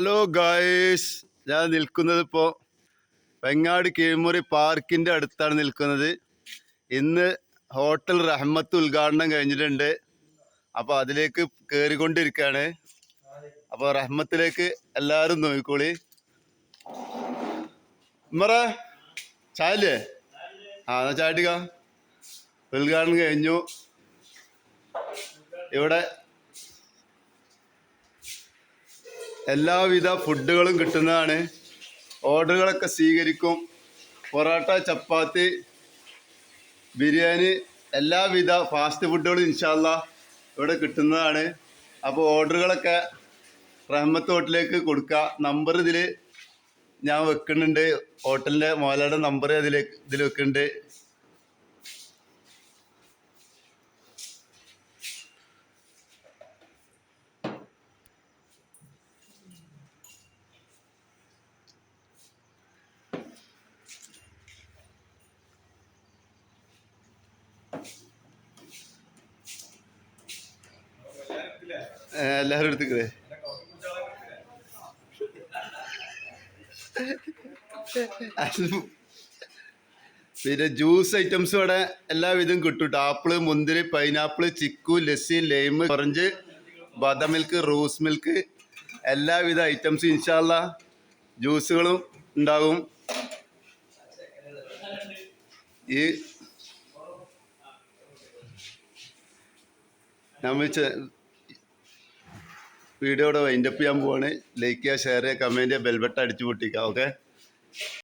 Hello guys ഞാൻ നിൽക്കുന്നത് ഇപ്പോൾ വെങ്ങാട് കീഴ്മുറി പാർക്കിന്റെ അടുത്താണ് നിൽക്കുന്നത്. ഇന്ന് ഹോട്ടൽ റഹ്മത്ത് ഉദ്ഘാടനം കഴിഞ്ഞിട്ടുണ്ട്. അപ്പോൾ അതിലേക്ക് കയറിക്കൊണ്ടിരിക്കുകയാണ് അപ്പോൾ റഹ്മത്തിലേക്ക് എല്ലാവരും നോക്കിക്കോളി. ഉമ്മറ ചായല്ലേ? ആ എന്നാ ചായട്ടിക്ക ഉദ്ഘാടനം കഴിഞ്ഞു. ഇവിടെ എല്ലാവിധ ഫുഡുകളും കിട്ടുന്നതാണ്. ഓർഡറുകളൊക്കെ സ്വീകരിക്കും. പൊറോട്ട ചപ്പാത്തി ബിരിയാണി എല്ലാവിധ ഫാസ്റ്റ് ഫുഡുകളും ഇൻഷാല്ല ഇവിടെ കിട്ടുന്നതാണ്. അപ്പോൾ ഓർഡറുകളൊക്കെ റഹ്മത്ത് ഹോട്ടലിലേക്ക് കൊടുക്കുക. നമ്പർ ഇതിൽ ഞാൻ വെക്കുന്നുണ്ട്. ഹോട്ടലിന്റെ മോലയുടെ നമ്പർ അതിലേക്ക് ഇതിൽ വെക്കുന്നുണ്ട്. ഏ, എല്ലാവരും എടുത്തിക്കേ പിന്നെ ജ്യൂസ് ഐറ്റംസ് ഇവിടെ എല്ലാവിധം കേട്ടോ ആപ്പിൾ മുന്തിരി pineapple chikoo lassi lime orange ബദാം മിൽക്ക് റോസ് മിൽക്ക് എല്ലാവിധ ഐറ്റംസ് ഇൻഷാല്ല ജ്യൂസുകളും ഉണ്ടാകും. ഈ നമ്മൾ വീഡിയോയുടെ വൈൻഡപ്പ് ചെയ്യാൻ പോവാണ്. ലൈക്ക് ചെയ്യുക ഷെയർ ചെയ്യുക കമന്റ് ചെയ്യുക ബെൽബട്ടൺ അടിച്ചു പൊട്ടിക്കുക ഓക്കെ